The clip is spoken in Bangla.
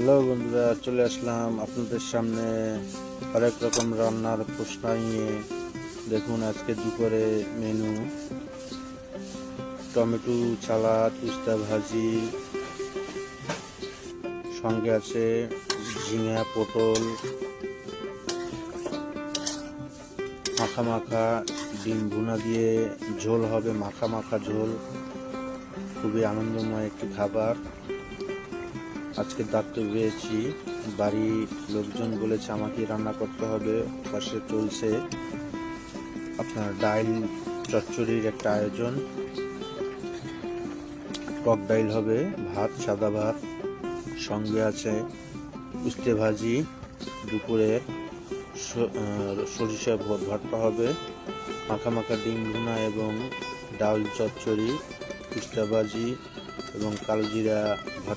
হ্যালো বন্ধুরা, চলে আসলাম আপনাদের সামনে হরেক রকম রান্নার প্রশ্ন নিয়ে। দেখুন আজকে দুপুরে মেনু টমেটো সালাদ উস্তা ভাজি, সঙ্গে আছে ঝিঙা, পটল, মাখা মাখা, ডিম ভুনা দিয়ে ঝোল হবে, মাখা মাখা ঝোল। খুবই আনন্দময় একটি খাবার। আজকে ডাক্তার পেয়েছি বাড়ির লোকজন বলেছে আমাকে রান্না করতে হবে, পাশে চলছে আপনার ডাইল চচ্চড়ির একটা আয়োজন। টক ডাইল হবে, ভাত, সাদা ভাত, সঙ্গে আছে উস্তে ভাজি, দুপুরে সরিষা ভর্তা হবে, মাখা মাখা ডিম ভুনা এবং ডাল চচ্চড়ি, উস্তা ভাজি এবং কালোজিরা ভাত